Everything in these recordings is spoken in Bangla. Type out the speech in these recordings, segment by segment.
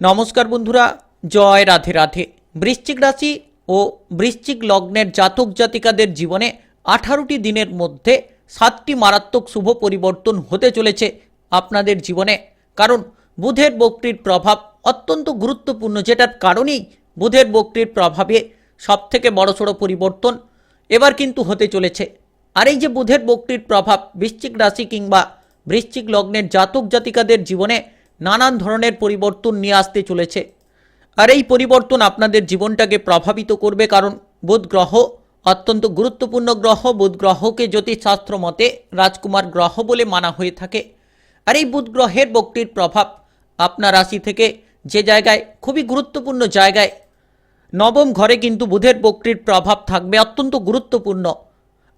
নমস্কার বন্ধুরা, জয় রাধে রাধে। বৃশ্চিক রাশি ও বৃশ্চিক লগ্নের জাতক জাতিকাদের জীবনে আঠারোটি দিনের মধ্যে সাতটি মারাত্মক শুভ পরিবর্তন হতে চলেছে আপনাদের জীবনে। কারণ বুধের বক্রির প্রভাব অত্যন্ত গুরুত্বপূর্ণ, যেটার কারণেই বুধের বক্রির প্রভাবে সব সবথেকে বড়সড় পরিবর্তন এবার কিন্তু হতে চলেছে। আর এই যে বুধের বক্রির প্রভাব বৃশ্চিক রাশি কিংবা বৃশ্চিক লগ্নের জাতক জাতিকাদের জীবনে নানান ধরনের পরিবর্তন নিয়ে আসতে চলেছে। আর এই পরিবর্তন আপনাদের জীবনটাকে প্রভাবিত করবে কারণ বুধ গ্রহ অত্যন্ত গুরুত্বপূর্ণ গ্রহ। বুধ গ্রহকে জ্যোতিষশাস্ত্র মতে রাজকুমার গ্রহ বলে মানা হয়ে থাকে। আর এই বুধ গ্রহের বক্রির প্রভাব আপনার রাশি থেকে যে জায়গায় খুবই গুরুত্বপূর্ণ জায়গায়। নবম ঘরে কিন্তু বুধের বক্রির প্রভাব থাকবে অত্যন্ত গুরুত্বপূর্ণ।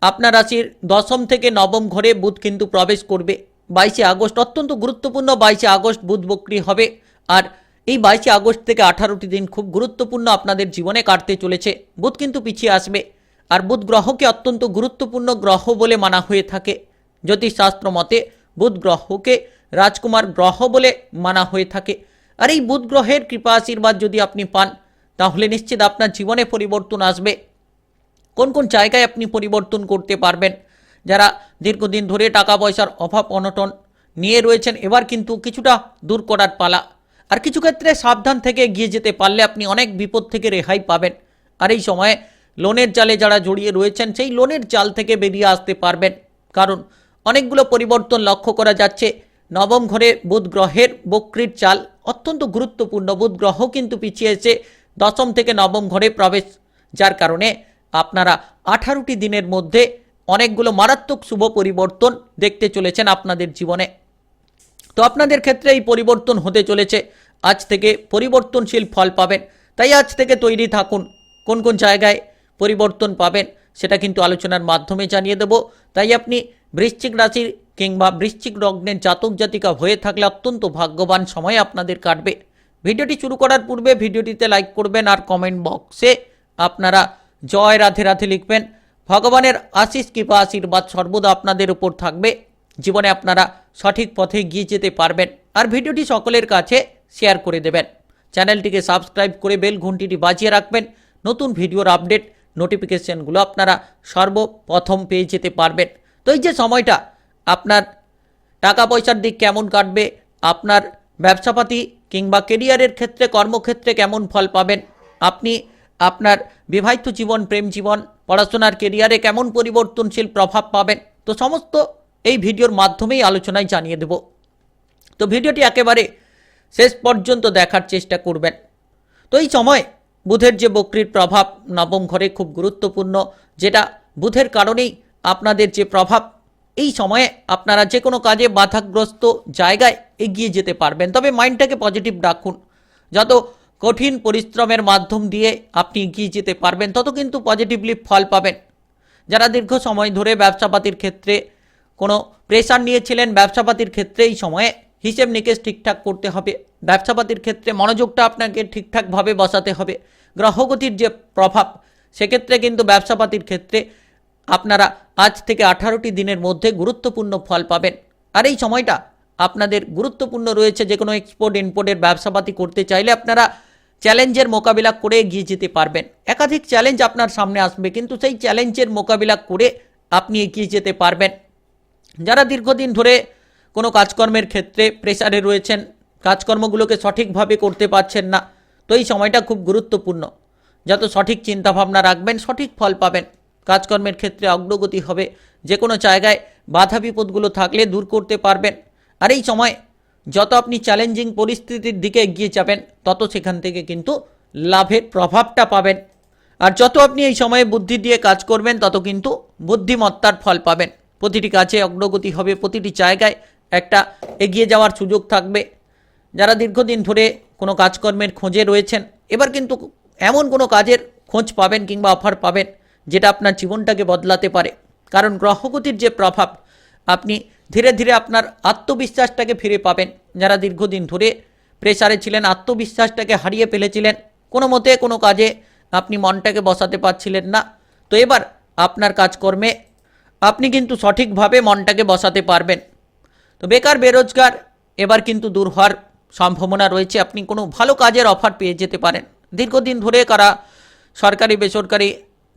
আপনার রাশির দশম থেকে নবম ঘরে বুধ কিন্তু প্রবেশ করবে। বাইশে আগস্ট অত্যন্ত গুরুত্বপূর্ণ বাইশে আগস্ট বুধ বক্রি হবে। আর এই বাইশে আগস্ট থেকে আঠারোটি দিন খুব গুরুত্বপূর্ণ আপনাদের জীবনে কাটতে চলেছে। বুধ কিন্তু পিছিয়ে আসবে। আর বুধ গ্রহকে অত্যন্ত গুরুত্বপূর্ণ গ্রহ বলে মানা হয়ে থাকে। জ্যোতিষশাস্ত্র মতে বুধ গ্রহকে রাজকুমার গ্রহ বলে মানা হয়ে থাকে। আর এই বুধ গ্রহের কৃপা আশীর্বাদ যদি আপনি পান, তাহলে নিশ্চিত আপনার জীবনে পরিবর্তন আসবে। কোন কোন জায়গায় আপনি পরিবর্তন করতে পারবেন? যারা দীর্ঘদিন ধরে টাকা পয়সার অভাব, অনটন নিয়ে রয়েছেন, এবার কিন্তু কিছুটা দূর করার পালা। আর কিছু ক্ষেত্রে সাবধান থেকে এগিয়ে যেতে পারলে আপনি অনেক বিপদ থেকে রেহাই পাবেন। আর এই সময়ে লোনের জালে যারা জড়িয়ে রয়েছেন, সেই লোনের জাল থেকে বেরিয়ে আসতে পারবেন। কারণ অনেকগুলো পরিবর্তন লক্ষ্য করা যাচ্ছে। নবম ঘরে বুধ গ্রহের বক্রির চাল, অত্যন্ত গুরুত্বপূর্ণ। বুধ গ্রহ কিন্তু পিছিয়ে এসে দশম থেকে নবম ঘরে প্রবেশ, যার কারণে আপনারা আঠারোটি দিনের মধ্যে অনেকগুলো মারাত্মক শুভ পরিবর্তন দেখতে চলেছেন আপনাদের জীবনে। তো আপনাদের ক্ষেত্রে এই পরিবর্তন হতে চলেছে। আজ থেকে পরিবর্তনশীল ফল পাবেন। তাই আজ থেকে তৈরি থাকুন। কোন কোন জায়গায় পরিবর্তন পাবেন সেটা কিন্তু আলোচনার মাধ্যমে জানিয়ে দেব। তাই আপনি বৃশ্চিক রাশির কিংবা বৃশ্চিক লগ্নের জাতক জাতিকা হয়ে থাকলে অত্যন্ত ভাগ্যবান সময় আপনাদের কাটবে। ভিডিওটি শুরু করার পূর্বে ভিডিওটিতে লাইক করবেন আর কমেন্ট বক্সে আপনারা জয় রাধে রাধে লিখবেন। ভগবানের আশিস কৃপা আশীর্বাদ সর্বদা আপনাদের উপর থাকবে। জীবনে আপনারা সঠিক পথে গিয়ে যেতে পারবেন। আর ভিডিওটি সকলের কাছে শেয়ার করে দেবেন। চ্যানেলটিকে সাবস্ক্রাইব করে বেল ঘন্টিটি বাজিয়ে রাখবেন। নতুন ভিডিওর আপডেট, নোটিফিকেশনগুলো আপনারা সর্বপ্রথম পেয়ে যেতে পারবেন। তো এই যে সময়টা, আপনার টাকা পয়সার দিক কেমন কাটবে, আপনার ব্যবসাপাতি কিংবা কেরিয়ারের ক্ষেত্রে, কর্মক্ষেত্রে কেমন ফল পাবেন, আপনি আপনার বিবাহিত জীবন, প্রেম জীবন, পড়াশোনার কেরিয়ারে কেমন পরিবর্তনশীল প্রভাব পাবেন? তো সমস্ত এই ভিডিওর মাধ্যমেই আলোচনায় জানিয়ে দেব। তো ভিডিওটি একেবারে শেষ পর্যন্ত দেখার চেষ্টা করবেন। তো এই সময় বুধের যে বক্রির প্রভাব নবম ঘরে খুব গুরুত্বপূর্ণ, যেটা বুধের কারণেই আপনাদের যে প্রভাব, এই সময়ে আপনারা যে কোনো কাজে বাধাগ্রস্ত জায়গায় এগিয়ে যেতে পারবেন। তবে মাইন্ডটাকে পজিটিভ রাখুন। যত কঠিন পরিশ্রমের মাধ্যম দিয়ে আপনি এগিয়ে যেতে পারবেন, তত কিন্তু পজিটিভলি ফল পাবেন। যারা দীর্ঘ সময় ধরে ব্যবসাপাতির ক্ষেত্রে কোনো প্রেশার নিয়েছিলেন, ব্যবসাপাতির ক্ষেত্রে এই সময়ে হিসেব নিকেশ ঠিকঠাক করতে হবে। ব্যবসাপাতির ক্ষেত্রে মনোযোগটা আপনাকে ঠিকঠাকভাবে বসাতে হবে। গ্রহগতির যে প্রভাব, সেক্ষেত্রে কিন্তু ব্যবসাপাতির ক্ষেত্রে আপনারা আজ থেকে আঠারোটি দিনের মধ্যে গুরুত্বপূর্ণ ফল পাবেন। আর এই সময়টা আপনাদের গুরুত্বপূর্ণ রয়েছে যে কোনো এক্সপোর্ট ইম্পোর্টের ব্যবসাপাতি করতে চাইলে আপনারা চ্যালেঞ্জের মোকাবিলা করে এগিয়ে যেতে পারবেন। একাধিক চ্যালেঞ্জ আপনার সামনে আসবে, কিন্তু সেই চ্যালেঞ্জের মোকাবিলা করে আপনি এগিয়ে যেতে পারবেন। যারা দীর্ঘদিন ধরে কোনো কাজকর্মের ক্ষেত্রে প্রেসারে রয়েছেন, কাজকর্মগুলোকে সঠিকভাবে করতে পারছেন না, তো এই সময়টা খুব গুরুত্বপূর্ণ। যত সঠিক চিন্তাভাবনা রাখবেন, সঠিক ফল পাবেন। কাজকর্মের ক্ষেত্রে অগ্রগতি হবে যে কোনো জায়গায় বাধা বিপদগুলো থাকলে দূর করতে পারবেন। আর এই সময় যত আপনি চ্যালেঞ্জিং পরিস্থিতির দিকে এগিয়ে যাবেন, তত সেখান থেকে কিন্তু লাভের প্রভাবটা পাবেন। আর যত আপনি এই সময়ে বুদ্ধি দিয়ে কাজ করবেন, তত কিন্তু বুদ্ধিমত্তার ফল পাবেন। প্রতিটি কাজে অগ্রগতি হবে, প্রতিটি জায়গায় একটা এগিয়ে যাওয়ার সুযোগ থাকবে। যারা দীর্ঘদিন ধরে কোনো কাজকর্মের খোঁজে রয়েছেন, এবার কিন্তু এমন কোনো কাজের খোঁজ পাবেন কিংবা অফার পাবেন, যেটা আপনার জীবনটাকে বদলাতে পারে। কারণ গ্রহগতির যে প্রভাব, আপনি ধীরে ধীরে আপনার আত্মবিশ্বাসটাকে ফিরে পাবেন। যারা দীর্ঘদিন ধরে প্রেসারে ছিলেন, আত্মবিশ্বাসটাকে হারিয়ে ফেলেছিলেন, কোনো মতে কোনো কাজে আপনি মনটাকে বসাতে পারছিলেন না। তো এবার আপনার কাজকর্মে আপনি কিন্তু সঠিকভাবে মনটাকে বসাতে পারবেন। তো বেকার, বেরোজগার, এবার কিন্তু দূর হওয়ার সম্ভাবনা রয়েছে। আপনি কোনো ভালো কাজের অফার পেয়ে যেতে পারেন। দীর্ঘদিন ধরে কারা সরকারি, বেসরকারি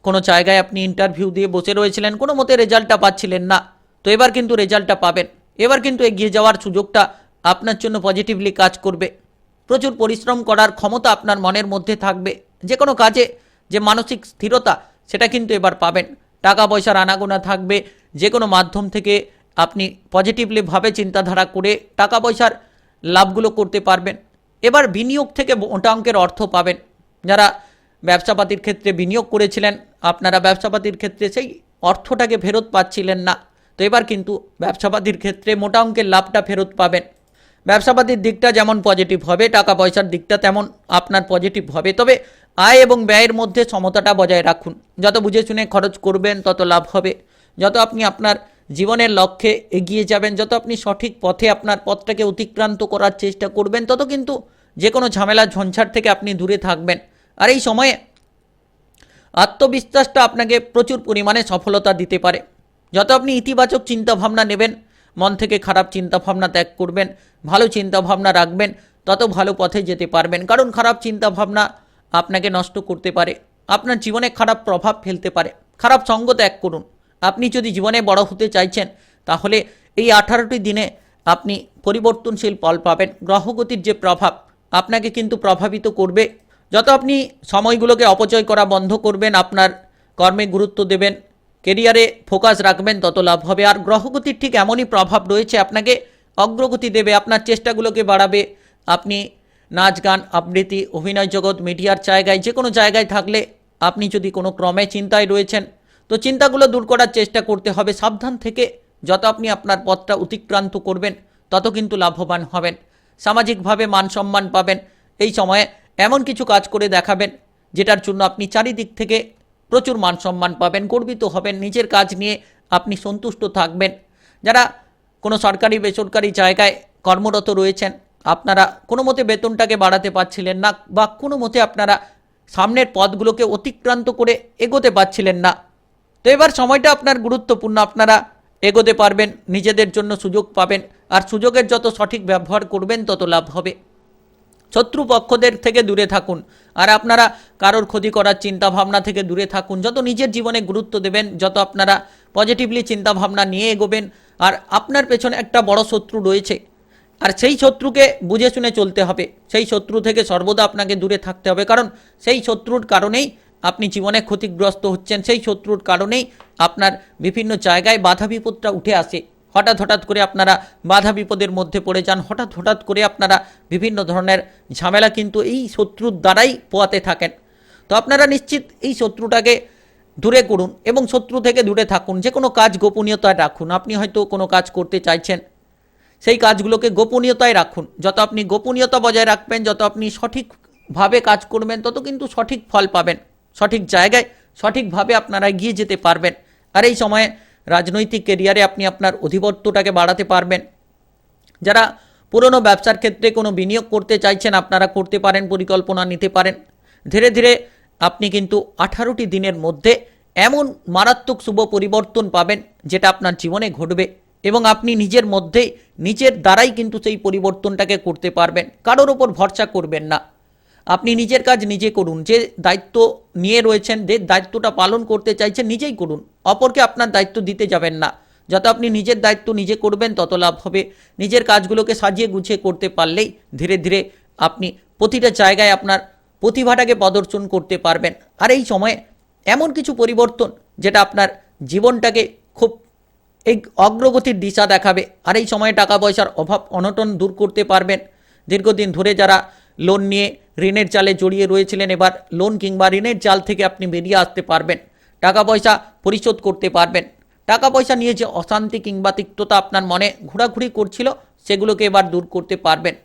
কোনো জায়গায় আপনি ইন্টারভিউ দিয়ে বসে রয়েছিলেন, কোনো মতে রেজাল্টটা পাচ্ছিলেন না। তো এবার কিন্তু রেজাল্টটা পাবেন। এবার কিন্তু এগিয়ে যাওয়ার সুযোগটা আপনার জন্য পজিটিভলি কাজ করবে। প্রচুর পরিশ্রম করার ক্ষমতা আপনার মনের মধ্যে থাকবে। যে কোনো কাজে যে মানসিক স্থিরতা, সেটা কিন্তু এবার পাবেন। টাকা পয়সার আনাগোনা থাকবে। যে কোনো মাধ্যম থেকে আপনি পজিটিভলিভাবে চিন্তাধারা করে টাকা পয়সার লাভগুলো করতে পারবেন। এবার বিনিয়োগ থেকে মোটা অঙ্কের অর্থ পাবেন। যারা ব্যবসাপাতির ক্ষেত্রে বিনিয়োগ করেছিলেন, আপনারা ব্যবসাপাতির ক্ষেত্রে সেই অর্থটাকে ফেরত পাচ্ছিলেন না। তো এবার কিন্তু ব্যবসাপাতির ক্ষেত্রে মোটা অঙ্কের লাভটা ফেরত পাবেন। ব্যবসাপাতির দিকটা যেমন পজিটিভ হবে টাকা পয়সার দিকটা তেমন আপনার পজিটিভ হবে। তবে আয় এবং ব্যয়ের মধ্যে সমতাটা বজায় রাখুন। যত বুঝে শুনে খরচ করবেন, তত লাভ হবে। যত আপনি আপনার জীবনের লক্ষ্যে এগিয়ে যাবেন, যত আপনি সঠিক পথে আপনার পথটাকে অতিক্রান্ত করার চেষ্টা করবেন, তত কিন্তু যে কোনো ঝামেলা ঝঞ্ঝাট থেকে আপনি দূরে থাকবেন। আর এই সময়ে আত্মবিশ্বাসটা আপনাকে প্রচুর পরিমাণে সফলতা দিতে পারে। যত আপনি ইতিবাচক চিন্তাভাবনা নেবেন, মন থেকে খারাপ চিন্তাভাবনা ত্যাগ করবেন, ভালো চিন্তাভাবনা রাখবেন, তত ভালো পথে যেতে পারবেন। কারণ খারাপ চিন্তাভাবনা আপনাকে নষ্ট করতে পারে, আপনার জীবনে খারাপ প্রভাব ফেলতে পারে। খারাপ সঙ্গ ত্যাগ করুন। আপনি যদি জীবনে বড় হতে চাইছেন, তাহলে এই আঠারোটি দিনে আপনি পরিবর্তনশীল ফল পাবেন। গ্রহগতির যে প্রভাব, আপনাকে কিন্তু প্রভাবিত করবে। যত আপনি সময়গুলোকে অপচয় করা বন্ধ করবেন, আপনার কর্মে গুরুত্ব দেবেন কেরিয়ারে ফোকাস রাখবেন, তত লাভ হবে। আর গ্রহগতির ঠিক এমনই প্রভাব রয়েছে আপনাকে। অগ্রগতি দেবে, আপনার চেষ্টাগুলোকে বাড়াবে। আপনি নাচ, গান, আবৃত্তি, অভিনয় জগৎ, মিডিয়ার জায়গায় যে কোনো জায়গায় থাকলে আপনি যদি কোনো ক্রমে চিন্তায় রয়েছেন, তো চিন্তাগুলো দূর করার চেষ্টা করতে হবে। সাবধান থেকে যত আপনি আপনার পথটা অতিক্রান্ত করবেন, তত কিন্তু লাভবান হবেন। সামাজিকভাবে মান সম্মান পাবেন। এই সময়ে এমন কিছু কাজ করে দেখাবেন, যেটার জন্য আপনি চারিদিক থেকে প্রচুর মান সম্মান পাবেন, গর্বিত হবেন, নিজের কাজ নিয়ে আপনি সন্তুষ্ট থাকবেন। যারা কোনো সরকারি, বেসরকারি জায়গায় কর্মরত রয়েছেন, আপনারা কোনো মতে বেতনটাকে বাড়াতে পারছিলেন না বা কোনো মতে আপনারা সামনের পথগুলোকে অতিক্রান্ত করে এগোতে পারছিলেন না। তো এবার সময়টা আপনার গুরুত্বপূর্ণ, আপনারা এগোতে পারবেন, নিজেদের জন্য সুযোগ পাবেন, আর সুযোগের যত সঠিক ব্যবহার করবেন, তত লাভ হবে। শত্রুপক্ষদের থেকে দূরে থাকুন। আর আপনারা কারোর ক্ষতি করার চিন্তা ভাবনা থেকে দূরে থাকুন। যত নিজের জীবনে গুরুত্ব দেবেন, যত আপনারা পজিটিভলি চিন্তা ভাবনা নিয়ে এগোবেন, আর আপনার পেছনে একটা বড় শত্রু রয়েছে। আর সেই শত্রুকে বুঝে শুনে চলতে হবে। সেই শত্রু থেকে সর্বদা আপনাকে দূরে থাকতে হবে। কারণ সেই শত্রুর কারণেই আপনি জীবনে ক্ষতিগ্রস্ত হচ্ছেন। সেই শত্রুর কারণেই আপনার বিভিন্ন জায়গায় বাধা বিপদটা উঠে আসে। হঠাৎ হঠাৎ করে আপনারা বাধা বিপদের মধ্যে পড়ে যান, হঠাৎ হঠাৎ করে আপনারা বিভিন্ন ধরনের ঝামেলা কিন্তু এই শত্রুর দ্বারাই পোয়াতে থাকেন। তো আপনারা নিশ্চিত এই শত্রুটাকে দূরে করুন এবং শত্রু থেকে দূরে থাকুন, যে কোনো কাজ গোপনীয়তায় রাখুন। আপনি হয়তো কোনো কাজ করতে চাইছেন, সেই কাজগুলোকে গোপনীয়তায় রাখুন। যত আপনি গোপনীয়তা বজায় রাখবেন, যত আপনি সঠিকভাবে কাজ করবেন, তত কিন্তু সঠিক ফল পাবেন, সঠিক জায়গায় সঠিকভাবে আপনারা এগিয়ে যেতে পারবেন। আর এই সময়ে রাজনৈতিক কেরিয়ারে আপনি আপনার অধিপত্যটাকে বাড়াতে পারবেন। যারা পুরনো ব্যবসার ক্ষেত্রে কোনো বিনিয়োগ করতে চাইছেন, আপনারা করতে পারেন, পরিকল্পনা নিতে পারেন। ধীরে ধীরে আপনি কিন্তু আঠারোটি দিনের মধ্যে এমন মারাত্মক শুভ পরিবর্তন পাবেন, যেটা আপনার জীবনে ঘটবে এবং আপনি নিজের মধ্যেই নিজের দ্বারাই কিন্তু সেই পরিবর্তনটাকে করতে পারবেন। কারোর ওপর ভরসা করবেন না। আপনি নিজের কাজ নিজে করুন। যে দায়িত্ব নিয়ে রয়েছেন, যে দায়িত্বটা পালন করতে চাইছেন, নিজেই করুন। অপরকে আপনার দায়িত্ব দিতে যাবেন না। যত আপনি নিজের দায়িত্ব নিজে করবেন, তত লাভ হবে। নিজের কাজগুলোকে সাজিয়ে গুছিয়ে করতে পারলেই ধীরে ধীরে আপনি প্রতিটা জায়গায় আপনার প্রতিভাটাকে প্রদর্শন করতে পারবেন। আর এই সময়ে এমন কিছু পরিবর্তন যেটা আপনার জীবনটাকে খুব এই অগ্রগতির দিশা দেখাবে। আর এই সময়ে টাকা পয়সার অভাব, অনটন দূর করতে পারবেন। দীর্ঘদিন ধরে যারা লোন নিয়ে ঋণের জালে জড়িয়ে রয়েছিলেন এবার লোন কিংবা ঋণের জাল থেকে আপনি বেরিয়ে আসতে পারবেন। টাকা পয়সা পরিশোধ করতে পারবেন। টাকা পয়সা নিয়ে যে অশান্তি কিংবা তিক্ততা আপনার মনে ঘোরাঘুরি করছিল, সেগুলোকে এবার দূর করতে পারবেন।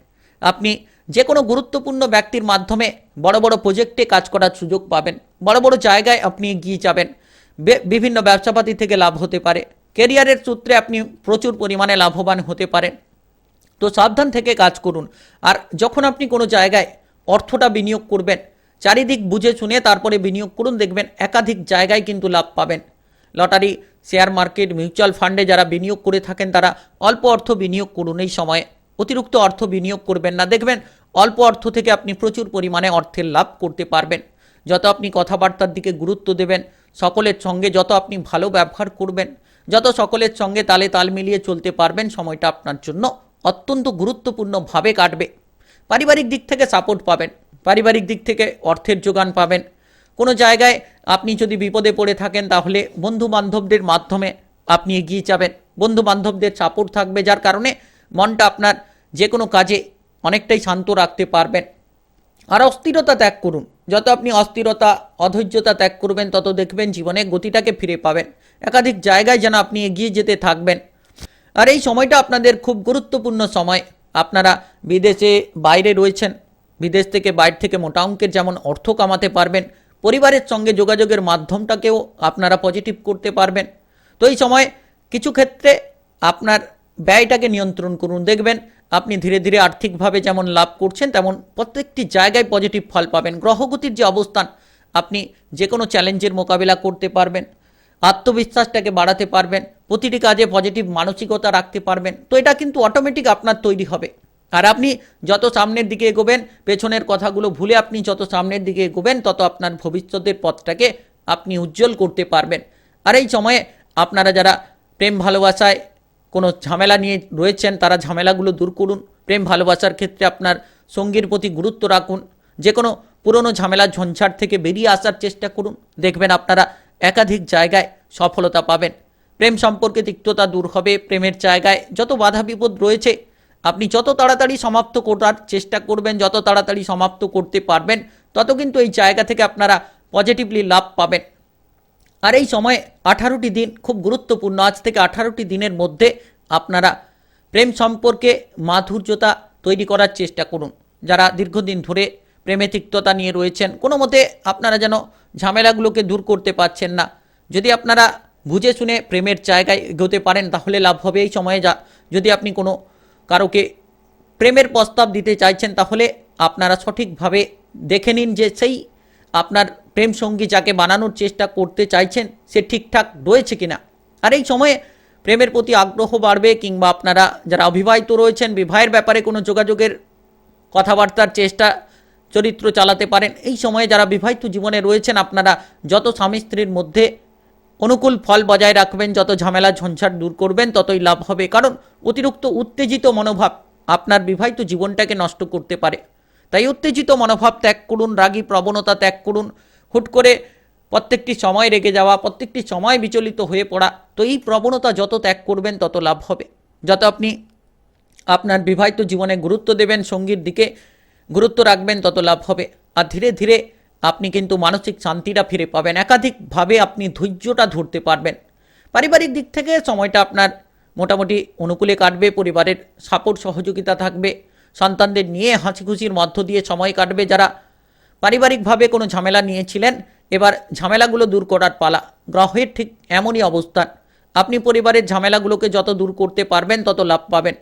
আপনি যে কোনো গুরুত্বপূর্ণ ব্যক্তির মাধ্যমে বড় বড় প্রজেক্টে কাজ করার সুযোগ পাবেন। বড় বড় জায়গায় আপনি এগিয়ে যাবেন। বিভিন্ন ব্যবসাপাতি থেকে লাভ হতে পারে। কেরিয়ারের সূত্রে আপনি প্রচুর পরিমাণে লাভবান হতে পারেন। তো সাবধান থেকে কাজ করুন। আর যখন আপনি কোনো জায়গায় অর্থটা বিনিয়োগ করবেন। চারিদিক বুঝে শুনে তারপরে বিনিয়োগ করুন, দেখবেন একাধিক জায়গায় কিন্তু লাভ পাবেন। লটারি, শেয়ার মার্কেট, মিউচুয়াল ফান্ডে যারা বিনিয়োগ করে থাকেন, তারা অল্প অর্থ বিনিয়োগ করুন এই সময়ে। অতিরিক্ত অর্থ বিনিয়োগ করবেন না। দেখবেন অল্প অর্থ থেকে আপনি প্রচুর পরিমাণে অর্থের লাভ করতে পারবেন। যত আপনি কথাবার্তার দিকে গুরুত্ব দেবেন, সকলের সঙ্গে যত আপনি ভালো ব্যবহার করবেন, যত সকলের সঙ্গে তালে তাল মিলিয়ে চলতে পারবেন, সময়টা আপনার জন্য অত্যন্ত গুরুত্বপূর্ণভাবে কাটবে। পারিবারিক দিক থেকে সাপোর্ট পাবেন, পারিবারিক দিক থেকে অর্থের যোগান পাবেন। কোনো জায়গায় আপনি যদি বিপদে পড়ে থাকেন, তাহলে বন্ধু বান্ধবদের মাধ্যমে আপনি এগিয়ে যাবেন। বন্ধু বান্ধবদের সাপোর্ট থাকবে, যার কারণে মনটা আপনার যে কোনো কাজে অনেকটাই শান্ত রাখতে পারবেন। আর অস্থিরতা ত্যাগ করুন। যত আপনি অস্থিরতা, অধৈর্যতা ত্যাগ করবেন, তত দেখবেন জীবনে গতিটাকে ফিরে পাবেন। একাধিক জায়গায় যেন আপনি এগিয়ে যেতে থাকবেন। আর এই সময়টা আপনাদের খুব গুরুত্বপূর্ণ সময়। আপনারা বিদেশে বাইরে রয়েছেন, বিদেশ থেকে বাইরে থেকে মোটা অঙ্কের যেমন অর্থ কামাতে পারবেন, পরিবারের সঙ্গে যোগাযোগের মাধ্যমটাকেও আপনারা পজিটিভ করতে পারবেন। তো এই সময় কিছু ক্ষেত্রে আপনার ব্যয়টাকে নিয়ন্ত্রণ করুন। দেখবেন আপনি ধীরে ধীরে আর্থিকভাবে যেমন লাভ করছেন, তেমন প্রত্যেকটি জায়গায় পজিটিভ ফল পাবেন। গ্রহগতির যে অবস্থান, আপনি যে কোনো চ্যালেঞ্জের মোকাবিলা করতে পারবেন। আত্মবিশ্বাসটাকে বাড়াতে পারবেন, প্রতিটি কাজে পজিটিভ মানসিকতা রাখতে পারবেন। তো এটা কিন্তু অটোমেটিক আপনার তৈরি হবে। আর আপনি যত সামনের দিকে এগোবেন, পেছনের কথাগুলো ভুলে আপনি যত সামনের দিকে এগোবেন, তত আপনার ভবিষ্যতের পথটাকে আপনি উজ্জ্বল করতে পারবেন। আর এই সময়ে আপনারা যারা প্রেম ভালোবাসায় কোনো ঝামেলা নিয়ে রয়েছেন, তারা ঝামেলাগুলো দূর করুন। প্রেম ভালোবাসার ক্ষেত্রে আপনার সঙ্গীর প্রতি গুরুত্ব রাখুন। যে কোনো পুরনো ঝামেলা ঝঞ্ঝাট থেকে বেরিয়ে আসার চেষ্টা করুন। দেখবেন আপনারা একাধিক জায়গায় সফলতা পাবেন। প্রেম সম্পর্কে তিক্ততা দূর হবে। প্রেমের জায়গায় যত বাধা বিপদ রয়েছে, আপনি যত তাড়াতাড়ি সমাপ্ত করার চেষ্টা করবেন, যত তাড়াতাড়ি সমাপ্ত করতে পারবেন, তত কিন্তু এই জায়গা থেকে আপনারা পজিটিভলি লাভ পাবেন। আর এই সময়ে আঠারোটি দিন খুব গুরুত্বপূর্ণ। আজ থেকে আঠারোটি দিনের মধ্যে আপনারা প্রেম সম্পর্কে মাধুর্যতা তৈরি করার চেষ্টা করুন। যারা দীর্ঘদিন ধরে প্রেমে তিক্ততা নিয়ে রয়েছেন, কোনো মতে আপনারা যেন ঝামেলাগুলোকে দূর করতে পারছেন না। যদি আপনারা বুঝে শুনে প্রেমের জায়গায় এগোতে পারেন, তাহলে লাভ হবে এই সময়ে যা। যদি আপনি কোনো কারোকে প্রেমের প্রস্তাব দিতে চাইছেন, তাহলে আপনারা সঠিকভাবে দেখে নিন যে সেই আপনার প্রেম সঙ্গী যাকে বানানোর চেষ্টা করতে চাইছেন, সে ঠিকঠাক রয়েছে কিনা। আর এই সময়ে প্রেমের প্রতি আগ্রহ বাড়বে কিংবা আপনারা যারা অবিবাহিত রয়েছেন, বিবাহের ব্যাপারে কোনো যোগাযোগের কথাবার্তার চেষ্টা চরিত্র চালাতে পারেন। এই সময়ে যারা বিবাহিত জীবনে রয়েছেন, আপনারা যত স্বামী স্ত্রীর মধ্যে অনুকূল ফল বজায় রাখবেন, যত ঝামেলা, ঝঞ্ঝাট দূর করবেন, ততই লাভ হবে। কারণ অতিরিক্ত উত্তেজিত মনোভাব আপনার বিবাহিত জীবনটাকে নষ্ট করতে পারে। তাই উত্তেজিত মনোভাব ত্যাগ করুন, রাগী প্রবণতা ত্যাগ করুন। হুট করে প্রত্যেকটি সময় রেগে যাওয়া, প্রত্যেকটি সময় বিচলিত হয়ে পড়া, তো এই প্রবণতা যত ত্যাগ করবেন, তত লাভ হবে। যত আপনি আপনার বিবাহিত জীবনে গুরুত্ব দেবেন, সঙ্গীর দিকে গুরুত্ব রাখবেন, তত লাভ হবে। আর ধীরে ধীরে আপনি কিন্তু মানসিক শান্তিটা ফিরে পাবেন। একাধিকভাবে আপনি ধৈর্যটা ধরতে পারবেন। পারিবারিক দিক থেকে সময়টা আপনার মোটামুটি অনুকূলে কাটবে, পরিবারের সাপোর্ট, সহযোগিতা থাকবে, সন্তানদের নিয়ে হাসি খুশির মধ্য দিয়ে সময় কাটবে। যারা পারিবারিকভাবে কোনো ঝামেলা নিয়েছিলেন, এবার ঝামেলাগুলো দূর করার পালা। গ্রহের ঠিক এমনই অবস্থান। আপনি পরিবারের ঝামেলাগুলোকে যত দূর করতে পারবেন, তত লাভ পাবেন।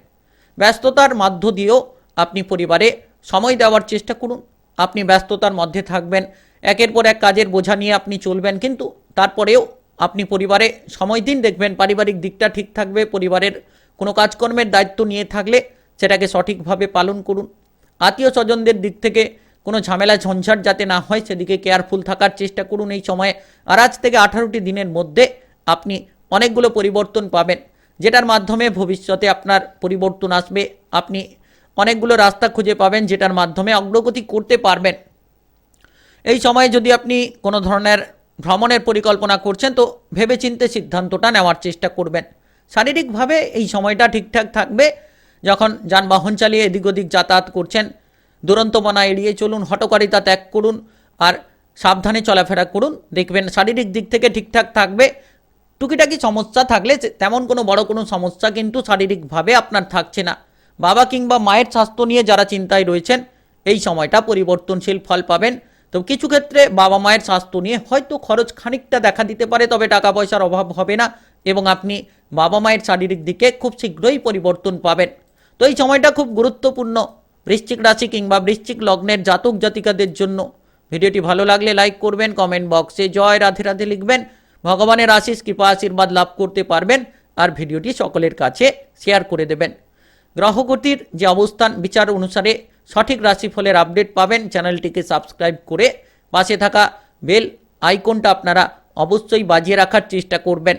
ব্যস্ততার মধ্য দিয়েও আপনি পরিবারে সময় দেওয়ার চেষ্টা করুন। আপনি ব্যস্ততার মধ্যে থাকবেন। একের পর এক কাজের বোঝা নিয়ে আপনি চলবেন। কিন্তু তারপরেও আপনি পরিবারে সময় দিন, দেখবেন পারিবারিক দিকটা ঠিক থাকবে, পরিবারের কোনো কাজকর্মের দায়িত্ব নিয়ে থাকলে সেটাকে সঠিকভাবে পালন করুন। আত্মীয় স্বজনদের দিক থেকে কোনো ঝামেলা, ঝঞ্ঝাট যাতে না হয়, সেদিকে কেয়ারফুল থাকার চেষ্টা করুন। এই সময়ে আর আজ থেকে আঠারোটি দিনের মধ্যে আপনি অনেকগুলো পরিবর্তন পাবেন, যেটার মাধ্যমে ভবিষ্যতে আপনার পরিবর্তন আসবে। আপনি অনেকগুলো রাস্তা খুঁজে পাবেন যেটার মাধ্যমে অগ্রগতি করতে পারবেন। এই সময়ে যদি আপনি কোনো ধরনের ভ্রমণের পরিকল্পনা করছেন, তো ভেবেচিন্তে সিদ্ধান্তটা নেওয়ার চেষ্টা করবেন। শারীরিকভাবে এই সময়টা ঠিকঠাক থাকবে। যখন যানবাহন চালিয়ে এদিক ওদিক যাতায়াত করছেন, দুরন্তমনা এড়িয়ে চলুন, হটকারিতা ত্যাগ করুন আর সাবধানে চলাফেরা করুন। দেখবেন শারীরিক দিক থেকে ঠিকঠাক থাকবে। টুকিটাকি সমস্যা থাকলে, তেমন কোনো বড় কোনো সমস্যা কিন্তু শারীরিকভাবে আপনার থাকছে না। বাবা কিংবা মায়ের স্বাস্থ্য নিয়ে যারা চিন্তায় রয়েছেন, এই সময়টা পরিবর্তনশীল ফল পাবেন। তো কিছু ক্ষেত্রে বাবা মায়ের স্বাস্থ্য নিয়ে হয়তো খরচ খানিকটা দেখা দিতে পারে, তবে টাকা পয়সার অভাব হবে না এবং আপনি বাবা মায়ের শারীরিক দিকে খুব শীঘ্রই পরিবর্তন পাবেন। তো এই সময়টা খুব গুরুত্বপূর্ণ। বৃশ্চিক রাশি কিংবা বৃশ্চিক লগ্নের জাতক জাতিকাদের জন্য। ভিডিওটি ভালো লাগলে লাইক করবেন, কমেন্ট বক্সে জয় রাধে রাধে লিখবেন। ভগবানের আশিস কৃপা, আশীর্বাদ লাভ করতে পারবেন আর ভিডিওটি সকলের কাছে শেয়ার করে দেবেন। গ্রহগতির যে অবস্থান বিচার অনুসারে সঠিক রাশিফলের আপডেট পাবেন, চ্যানেলটিকে সাবস্ক্রাইব করে পাশে থাকা বেল আইকনটা আপনারা অবশ্যই বাজিয়ে রাখার চেষ্টা করবেন।